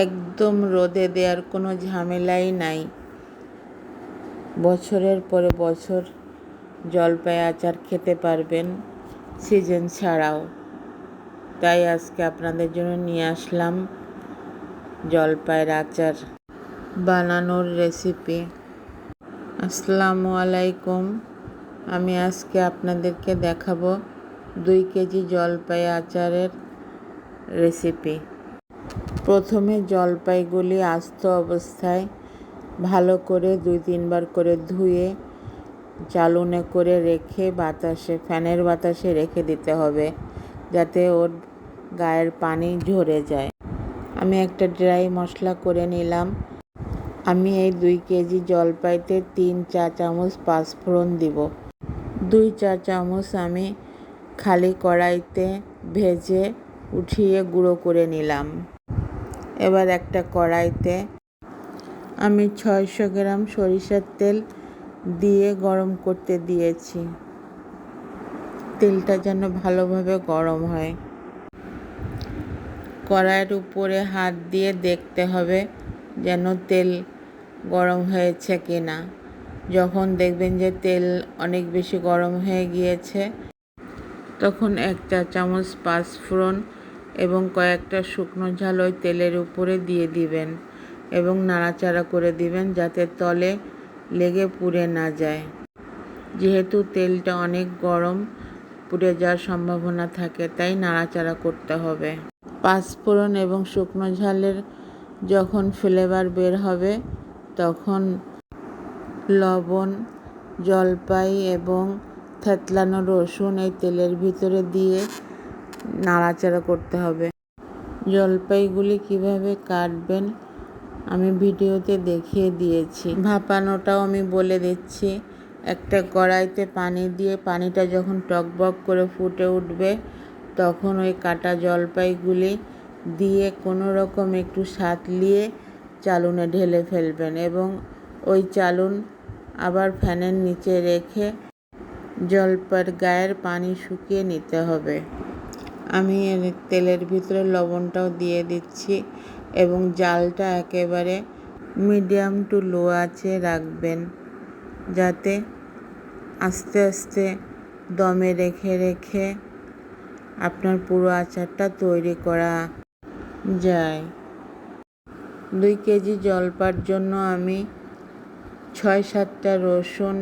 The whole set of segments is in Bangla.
একদম রোদে দেওয়ার কোনো ঝামেলাই নাই। বছরের পরে বছর জলপাই আচার খেতে পারবেন সিজন ছাড়াও। তাই আজকে আপনাদের জন্য নিয়ে আসলাম জলপাইয়ের আচার বানানোর রেসিপি। আসসালামু আলাইকুম। আমি আজকে আপনাদেরকে দেখাবো দুই কেজি জলপাই আচারের রেসিপি। প্রথমে জলপাইগুলি আস্ত অবস্থায় ভালো করে দুই তিনবার করে ধুয়ে চালুনে করে রেখে বাতাসে, ফ্যানের বাতাসে রেখে দিতে হবে যাতে ওর গায়ের পানি ঝরে যায়। আমি একটা ড্রাই মশলা করে নিলাম। আমি এই দুই কেজি জলপাইতে তিন চা চামচ পাঁচফোড়ন দিব। দুই চা চামচ আমি খালি কড়াইতে ভেজে উঠিয়ে গুঁড়ো করে নিলাম। এবার একটা কড়াইতে আমি ছয়শো গ্রাম সরিষার তেল দিয়ে গরম করতে দিয়েছি। তেলটা যেন ভালোভাবে গরম হয়। কড়াইয়ের উপরে হাত দিয়ে দেখতে হবে যেন তেল গরম হয়েছে কি না যখন দেখবেন যে তেল অনেক বেশি গরম হয়ে গিয়েছে, তখন এক চা চামচ পাঁচফোড়ন এবং কয়েকটা শুকনো ঝাল ওই তেলের উপরে দিয়ে দিবেন এবং নাড়াচাড়া করে দিবেন যাতে তলে লেগে পুড়ে না যায়। যেহেতু তেলটা অনেক গরম, পুড়ে যাওয়ার সম্ভাবনা থাকে, তাই নাড়াচাড়া করতে হবে। পাঁচফোড়ন এবং শুকনো ঝালের যখন ফ্লেভার বের হবে, তখন লবণ, জলপাই এবং থেতলানো রসুন এই তেলের ভিতরে দিয়ে নাড়াচাড়া করতে হবে। জলপাইগুলি কীভাবে কাটবেন আমি ভিডিওতে দেখিয়ে দিয়েছি। ভাপানোটাও আমি বলে দিচ্ছি। একটা কড়াইতে পানি দিয়ে পানিটা যখন টকবক করে ফুটে উঠবে, তখন ওই কাটা জলপাইগুলি দিয়ে কোনো রকম একটু সাতলিয়ে চালুনে ঢেলে ফেলবেন এবং ওই চালুন আবার ফ্যানের নিচে রেখে জলপার গায়ের পানি শুকিয়ে নিতে হবে। আমি এর তেলের ভিতরে লবণটাও দিয়ে দিচ্ছি এবং জালটা একেবারে মিডিয়াম টু লো আছে রাখবেন যাতে আস্তে আস্তে দমে রেখে রেখে আপনার পুরো আচারটা তৈরি করা যায়। দুই কেজি জলপার জন্য আমি ছয় সাতটা রসুন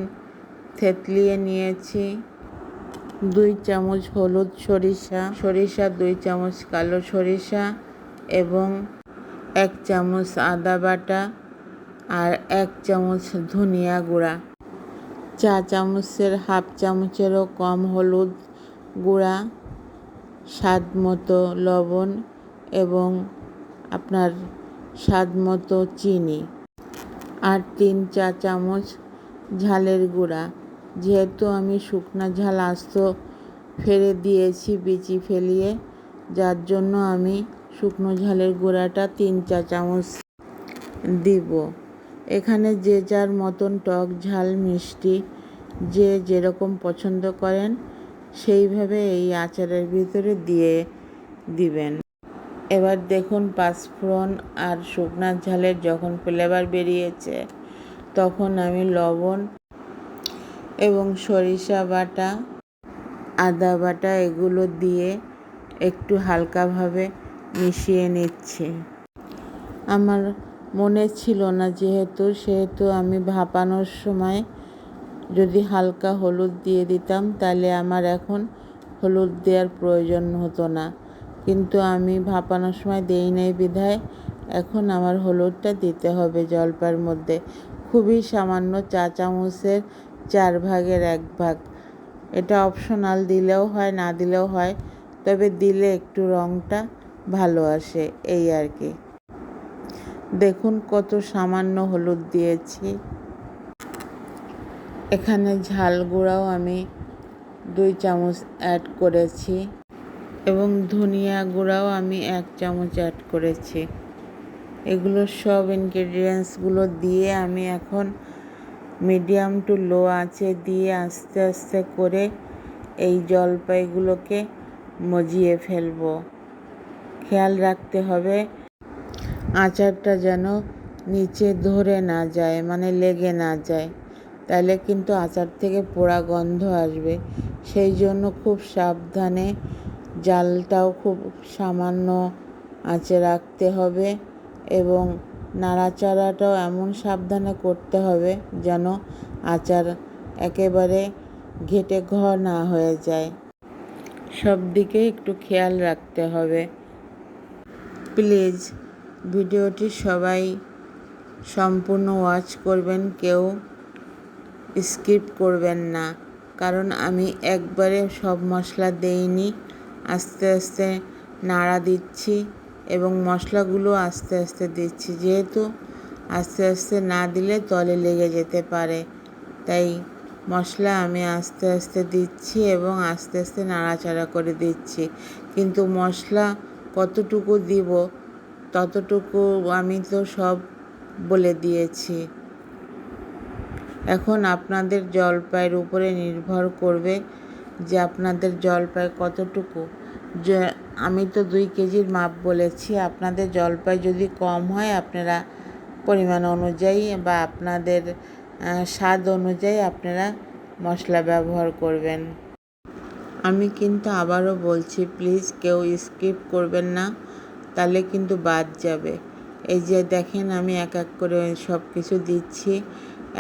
থেতলিয়ে নিয়েছি। দুই চামচ হলুদ সরিষা সরিষা দুই চামচ কালো সরিষা এবং এক চামচ আদা বাটা আর এক চামচ ধনিয়া গুঁড়া। চা চামচের হাফ চামচেরও কম হলুদ গুঁড়া, স্বাদ মতো লবণ এবং আপনার স্বাদ মতো চিনি। আর তিন চা চামচ ঝালের গুঁড়া। যেহেতু আমি শুকনা ঝাল আস্ত ফেলে দিয়েছি বিচি ফেলিয়ে, যার জন্য আমি শুকনো ঝালের গুঁড়াটা তিন চা চামচ দিব। এখানে যে যার মতন টক ঝাল, মিষ্টি, যে যেরকম পছন্দ করেন, সেইভাবে এই আচারের ভিতরে দিয়ে দিবেন। এবার দেখুন পাঁচফোড়ন আর শুকনা ঝালের যখন ফ্লেভার বেরিয়েছে, তখন আমি লবণ এবং সরিষা বাটা, আদা বাটা এগুলো দিয়ে একটু হালকাভাবে মিশিয়ে নিচ্ছি। আমার মনে ছিল না যেহেতু, সেহেতু আমি ভাপানোর সময় যদি হালকা হলুদ দিয়ে দিতাম, তাহলে আমার এখন হলুদ দেওয়ার প্রয়োজন হতো না। কিন্তু আমি ভাপানোর সময় দেই নাই বিধায় এখন আমার হলুদটা দিতে হবে জলপার মধ্যে। খুবই সামান্য চা চামচের চার ভাগের এক ভাগ। এটা অপশনাল দিলেও হয়, না দিলেও হয়, তবে দিলে একটু রঙটা ভালো আসে, এই আর কি। দেখুন কত সামান্য হলুদ দিয়েছি। এখানে ঝাল গুঁড়াও আমি দুই চামচ অ্যাড করেছি এবং ধনিয়া গুঁড়াও আমি এক চামচ অ্যাড করেছি। এগুলো সব ইনগ্রেডিয়েন্টসগুলো দিয়ে আমি এখন মিডিয়াম টু লো আঁচে দিয়ে আস্তে আস্তে করে এই জলপাইগুলোকে মজিয়ে ফেলব। খেয়াল রাখতে হবে আচারটা যেন নিচে ধরে না যায় মানে লেগে না যায়। তাহলে কিন্তু আচার থেকে পোড়া গন্ধ আসবে। সেই জন্য খুব সাবধানে জালটাও খুব সামান্য আঁচে রাখতে হবে এবং নাড়াচাড়াটাও এমন সাবধানে করতে হবে যেন আচার একেবারে ঘেটে ঘ না হয়ে যায়। সব দিকে একটু খেয়াল রাখতে হবে। প্লিজ, ভিডিওটি সবাই সম্পূর্ণ ওয়াচ করবেন, কেউ স্কিপ করবেন না। কারণ আমি একবারে সব মশলা দেইনি, আস্তে আস্তে নাড়া দিচ্ছি। এবং মশলাগুলো আস্তে আস্তে দিচ্ছি। যেহেতু আস্তে আস্তে না দিলে তলে লেগে যেতে পারে, তাই মশলা আমি আস্তে আস্তে দিচ্ছি এবং আস্তে আস্তে নাড়াচাড়া করে দিচ্ছি। কিন্তু মশলা কতটুকু দিব, ততটুকু আমি তো সব বলে দিয়েছি। এখন আপনাদের জলপাইয়ের উপরে নির্ভর করবে যে আপনাদের জলপাই কতটুকু। যে আমি তো দুই কেজির মাপ বলেছি, আপনাদের জলপাই যদি কম হয় আপনারা পরিমাণ অনুযায়ী বা আপনাদের স্বাদ অনুযায়ী আপনারা মশলা ব্যবহার করবেন। আমি কিন্তু আবারও বলছি প্লিজ কেউ স্কিপ করবেন না, তাহলে কিন্তু বাদ যাবে। এই যে দেখেন, আমি এক এক করে সব কিছু দিচ্ছি,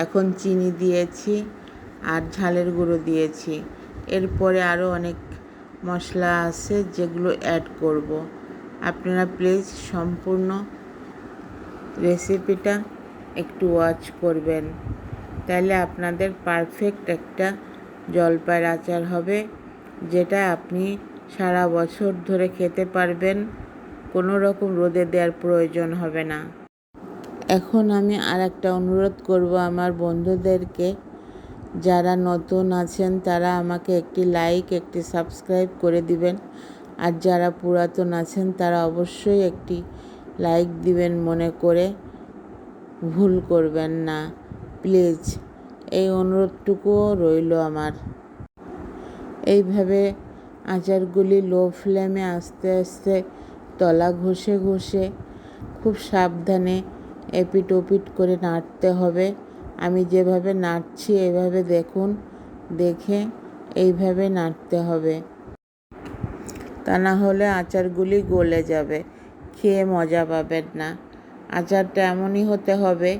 এখন চিনি দিয়েছি আর ঝালের গুঁড়ো দিয়েছি। এরপরে আরও অনেক মশলা আছে যেগুলো অ্যাড করব। আপনারা প্লিজ সম্পূর্ণ রেসিপিটা একটু ওয়াচ করবেন তাহলে আপনাদের পারফেক্ট একটা জলপাইয়ের আচার হবে, যেটা আপনি সারা বছর ধরে খেতে পারবেন, কোনো রকম রোদে দেওয়ার প্রয়োজন হবে না এখন আমি আর একটা অনুরোধ করব আমার বন্ধুদেরকে যারা নতুন আছেন, তারা আমাকে একটি লাইক একটি সাবস্ক্রাইব করে দিবেন। আর যারা পুরাতন আছেন, তারা অবশ্যই একটি লাইক দিবেন মনে করে। ভুল করবেন না। প্লিজ এই অনুরোধটুকুও রইল আমার। এইভাবে আচারগুলি লো ফ্লেমে আস্তে আস্তে তলা ঘষে ঘষে খুব সাবধানে এপিট ওপিট করে নাড়তে হবে। আমি যেভাবে নাড়ছি এভাবে দেখুন, দেখে এইভাবে নাড়তে হবে। তা না হলে আচারগুলি গলে যাবে, খেয়ে মজা পাবেন না। আচারটা এমনই হতে হবে,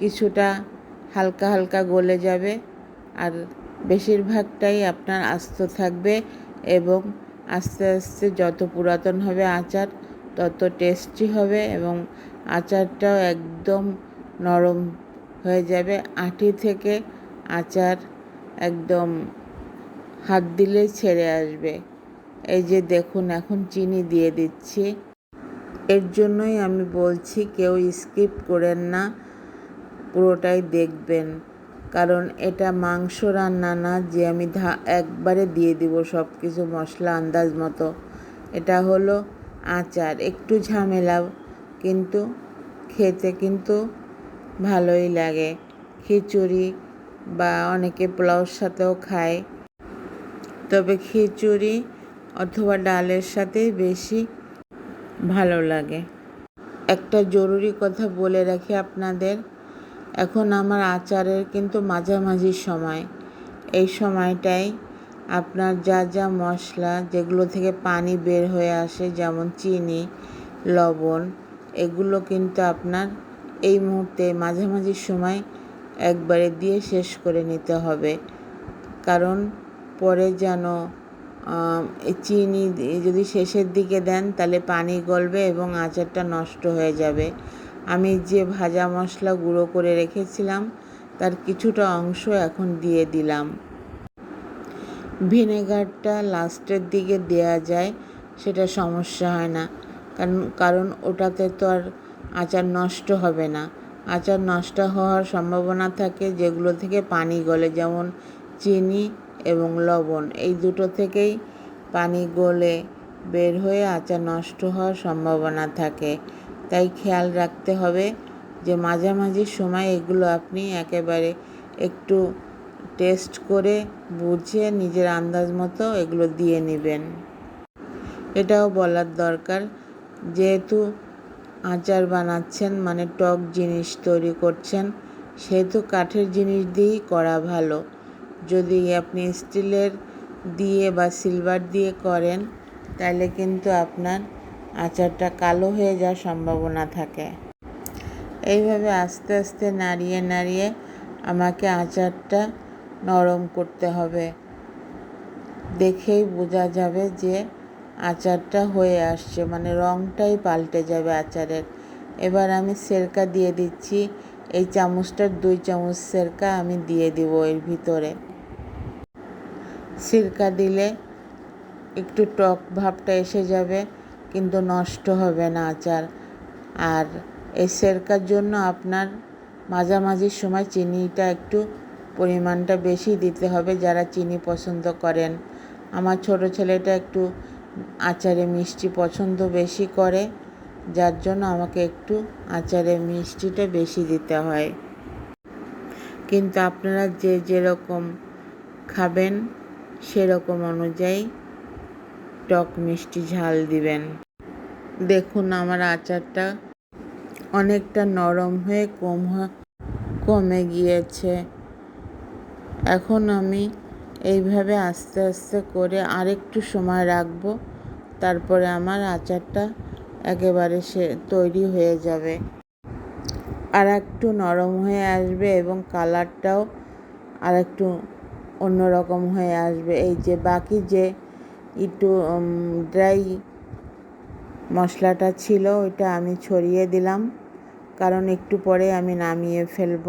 কিছুটা হালকা হালকা গলে যাবে আর বেশিরভাগটাই আপনার আস্ত থাকবে এবং আস্তে আস্তে যত পুরাতন হবে আচার, তত টেস্টি হবে এবং আচারটাও একদম নরম হয়ে যাবে। আটি থেকে আচার একদম হাত দিলে ছেড়ে আসবে। এই যে দেখুন, এখন চিনি দিয়ে দিচ্ছি। এর জন্যই আমি বলছি, কেউ স্কিপ করেন না, পুরোটাই দেখবেন। কারণ এটা মাংস রান্না না, যে আমি ধা, একবারে দিয়ে দিব সব কিছু মশলা আন্দাজ মতো। এটা হলো আচার। একটু ঝামেলা, কিন্তু খেতে কিন্তু ভালোই লাগে। খিচুড়ি বা অনেকে পোলাওর সাথেও খায়। তবে খিচুড়ি অথবা ডালের সাথে বেশি ভালো লাগে। একটা জরুরি কথা বলে রাখি আপনাদের। এখন আমার আচারের কিন্তু মাঝামাঝি সময়। এই সময়টাই আপনার যা যা মশলা যেগুলো থেকে পানি বের হয়ে আসে, যেমন চিনি, লবণ, এগুলো কিন্তু আপনার এই মুহূর্তে মাঝামাঝি সময় একবারে দিয়ে শেষ করে নিতে হবে। কারণ পরে যেন চিনি যদি শেষের দিকে দেন, তাহলে পানি গলবে এবং আচারটা নষ্ট হয়ে যাবে। আমি যে ভাজা মশলা গুঁড়ো করে রেখেছিলাম, তার কিছুটা অংশ এখন দিয়ে দিলাম। ভিনেগারটা লাস্টের দিকে দেয়া যায়, সেটা সমস্যা হয় না। কারণ কারণ ওটাতে তো আর আচার নষ্ট হবে না। আচার নষ্ট হওয়ার সম্ভাবনা থাকে যেগুলো থেকে পানি গলে, যেমন চিনি এবং লবণ। এই দুটো থেকেই পানি গলে বের হয়ে আচার নষ্ট হওয়ার সম্ভাবনা থাকে। তাই খেয়াল রাখতে হবে যে মাঝামাঝি সময় এগুলো আপনি একেবারে একটু টেস্ট করে বুঝে নিজের আন্দাজ মতো এগুলো দিয়ে নেবেন। এটাও বলার দরকার। যেহেতু আচার বানাচ্ছেন মানে টক জিনিস তৈরি করছেন। সেহেতু কাঠের জিনিস দিয়েই করা ভালো। যদি আপনি স্টিলের দিয়ে বা সিলভার দিয়ে করেন, তাহলে কিন্তু আপনার আচারটা কালো হয়ে যাওয়ার সম্ভাবনা থাকে। এইভাবে আস্তে আস্তে নাড়িয়ে নাড়িয়ে আমাকে আচারটা নরম করতে হবে। দেখেই বোঝা যাবে যে আচারটা হয়ে আসছে মানে রঙটাই পাল্টে যাবে আচারের। এবার আমি সেরকা দিয়ে দিচ্ছি, এই চামচটার দুই চামচ সেরকা আমি দিয়ে দিব এর ভিতরে। সিরকা দিলে একটু টক ভাবটা এসে যাবে, কিন্তু নষ্ট হবে না আচার। আর এই সেরকার জন্য আপনার মাঝামাঝির সময় চিনিটা একটু পরিমাণটা বেশি দিতে হবে, যারা চিনি পছন্দ করেন। আমার ছোট ছেলেটা একটু আচারে মিষ্টি পছন্দ বেশি করে, যার জন্য আমাকে একটু আচারে মিষ্টিটা বেশি দিতে হয়। কিন্তু আপনারা যে যেরকম খাবেন, সেরকম অনুযায়ী টক মিষ্টি ঝাল দিবেন। দেখুন, আমার আচারটা অনেকটা নরম হয়ে কম কমে গিয়েছে। এখন আমি এইভাবে আস্তে আস্তে করে আরেকটু সময় রাখব, তারপরে আমার আচারটা একেবারে সে তৈরি হয়ে যাবে। আর একটু নরম হয়ে আসবে এবং কালারটাও আর একটু অন্যরকম হয়ে আসবে। এই যে বাকি যে একটু ড্রাই মশলাটা ছিল ওইটা আমি ছড়িয়ে দিলাম, কারণ একটু পরে আমি নামিয়ে ফেলব।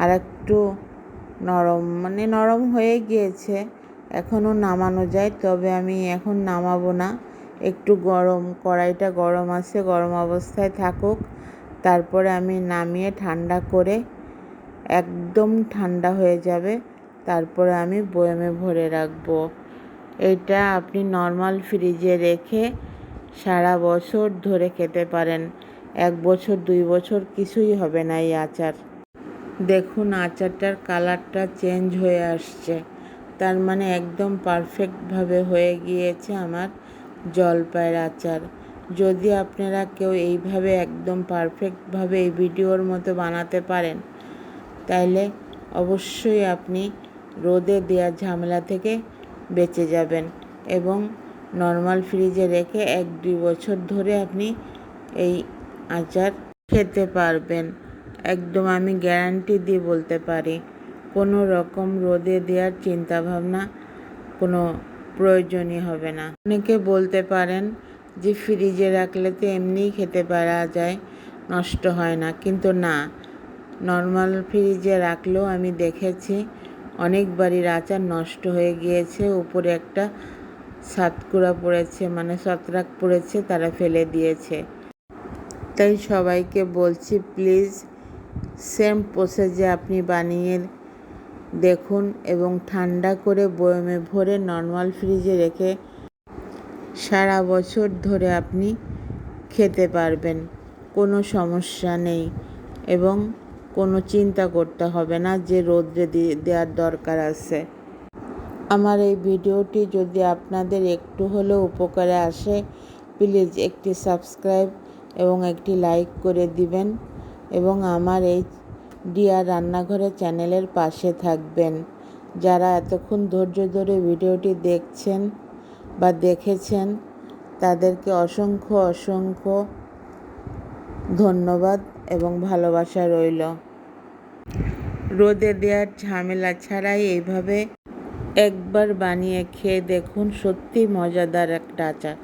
আর একটু নরম মানে নরম হয়ে গিয়েছে। এখনও নামানো যায়, তবে আমি এখন নামাবো না। একটু গরম, কড়াইটা গরম আছে, গরম অবস্থায় থাকুক। তারপরে আমি নামিয়ে ঠান্ডা করে, একদম ঠান্ডা হয়ে যাবে, তারপরে আমি বয়ামে ভরে রাখব। এটা আপনি নর্মাল ফ্রিজে রেখে সারা বছর ধরে খেতে পারেন। এক বছর, দুই বছর কিছুই হবে না এই আচার। দেখুন, আচারটার কালারটা চেঞ্জ হয়ে আসছে। তার মানে একদম পারফেক্টভাবে হয়ে গিয়েছে আমার জলপাইয়ের আচার। যদি আপনারা কেউ এইভাবে একদম পারফেক্টভাবে এই ভিডিওর মতো বানাতে পারেন তাইলে অবশ্যই আপনি রোদে দেওয়ার ঝামেলা থেকে বেঁচে যাবেন এবং নর্মাল ফ্রিজে রেখে এক দুই বছর ধরে আপনি এই আচার খেতে পারবেন। একদম আমি গ্যারান্টি দিয়ে বলতে পারি, কোনো রকম রোদে দেওয়ার চিন্তাভাবনা কোনো প্রয়োজনই হবে না। অনেকে বলতে পারেন যে, ফ্রিজে রাখলে তো এমনিই খেতে পারা যায়, নষ্ট হয় না। কিন্তু না নর্মাল ফ্রিজে রাখলেও আমি দেখেছি অনেক বাড়ির আচার নষ্ট হয়ে গিয়েছে, উপরে একটা সাতকুড়া পড়েছে মানে ছত্রাক পড়েছে, তারা ফেলে দিয়েছে। তাই সবাইকে বলছি, প্লিজ সেম প্রসেসে আপনি বানিয়ে দেখুন এবং ঠান্ডা করে বয়মে ভরে নর্মাল ফ্রিজে রেখে সারা বছর ধরে আপনি খেতে পারবেন। কোনো সমস্যা নেই এবং কোনো চিন্তা করতে হবে না যে রোদ্রে দেওয়ার দরকার আছে। আমার এই ভিডিওটি যদি আপনাদের একটু হলেও উপকারে আসে, প্লিজ একটি সাবস্ক্রাইব এবং একটি লাইক করে দিবেন। এবং আমার এই ডিয়ার রান্নাঘরের চ্যানেলের পাশে থাকবেন। যারা এতক্ষণ ধৈর্য ধরে ভিডিওটি দেখছেন বা দেখেছেন, তাদেরকে অসংখ্য অসংখ্য ধন্যবাদ এবং ভালোবাসা রইল। রোদে দেওয়ার ঝামেলা ছাড়াই এইভাবে একবার বানিয়ে খেয়ে দেখুন সত্যি মজাদার একটা আচার।